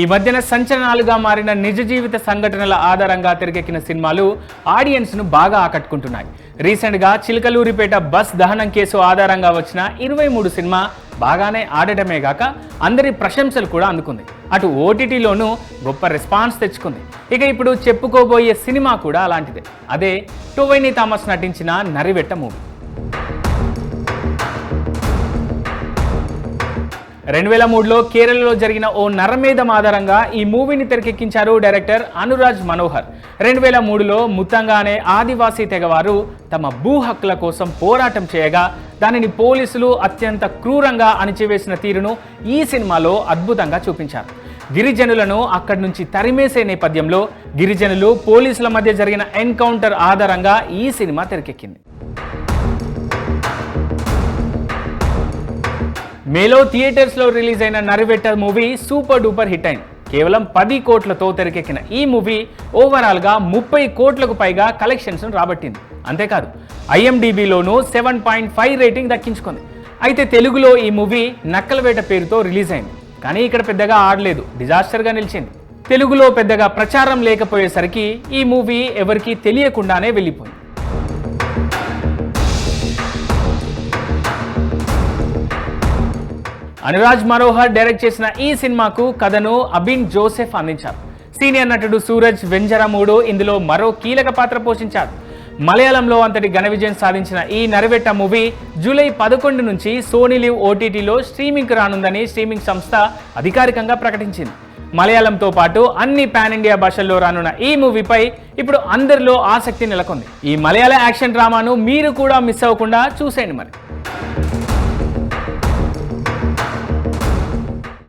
ఈ మధ్యన సంచలనాలుగా మారిన నిజ జీవిత సంఘటనల ఆధారంగా తెరకెక్కిన సినిమాలు ఆడియన్స్ను బాగా ఆకట్టుకుంటున్నాయి. రీసెంట్గా చిలకలూరిపేట బస్ దహనం కేసు ఆధారంగా వచ్చిన ఇరవై మూడు సినిమా బాగానే ఆడటమే గాక అందరి ప్రశంసలు కూడా అందుకుంది. అటు ఓటీటీలోనూ గొప్ప రెస్పాన్స్ తెచ్చుకుంది. ఇక ఇప్పుడు చెప్పుకోబోయే సినిమా కూడా అలాంటిదే. అదే టోవైని థామస్ నటించిన నరివెట్ట మూవీ. రెండు వేల మూడులో కేరళలో జరిగిన ఓ నరమేధం ఆధారంగా ఈ మూవీని తెరకెక్కించారు డైరెక్టర్ అనురాజ్ మనోహర్. రెండు వేల మూడులో ముత్తంగా అనే ఆదివాసీ తెగవారు తమ భూ హక్కుల కోసం పోరాటం చేయగా దానిని పోలీసులు అత్యంత క్రూరంగా అణిచివేసిన తీరును ఈ సినిమాలో అద్భుతంగా చూపించారు. గిరిజనులను అక్కడి నుంచి తరిమేసే నేపథ్యంలో గిరిజనులు పోలీసుల మధ్య జరిగిన ఎన్కౌంటర్ ఆధారంగా ఈ సినిమా తెరకెక్కింది. మేలో థియేటర్స్లో రిలీజ్ అయిన Narivetta movie super duper hit అయింది. కేవలం పది కోట్లతో తెరకెక్కిన ఈ మూవీ ఓవరాల్గా ముప్పై కోట్లకు పైగా కలెక్షన్స్ రాబట్టింది. అంతేకాదు ఐఎండిబిలోనూ సెవెన్ పాయింట్ ఫైవ్ రేటింగ్ దక్కించుకుంది. అయితే తెలుగులో ఈ మూవీ నక్కలవేట పేరుతో రిలీజ్ అయింది. కానీ ఇక్కడ పెద్దగా ఆడలేదు డిజాస్టర్గా నిలిచింది. తెలుగులో పెద్దగా ప్రచారం లేకపోయేసరికి ఈ మూవీ ఎవరికీ తెలియకుండానే వెళ్ళిపోయింది. అనురాజ్ మనోహర్ డైరెక్ట్ చేసిన ఈ సినిమాకు కథను అబిన్ జోసెఫ్ అందించారు. సీనియర్ నటుడు సూరజ్ వెంజరమూడు ఇందులో మరో కీలక పాత్ర పోషించారు. మలయాళంలో అంతటి ఘన విజయం సాధించిన ఈ నరవెట్ట మూవీ జూలై పదకొండు నుంచి సోనీ లివ్ ఓటీటీలో స్ట్రీమింగ్కి రానుందని స్ట్రీమింగ్ సంస్థ అధికారికంగా ప్రకటించింది. మలయాళంతో పాటు అన్ని పాన్ ఇండియా భాషల్లో రానున్న ఈ మూవీపై ఇప్పుడు అందరిలో ఆసక్తి నెలకొంది. ఈ మలయాళ యాక్షన్ డ్రామాను మీరు కూడా మిస్ అవ్వకుండా చూసేయండి మరి.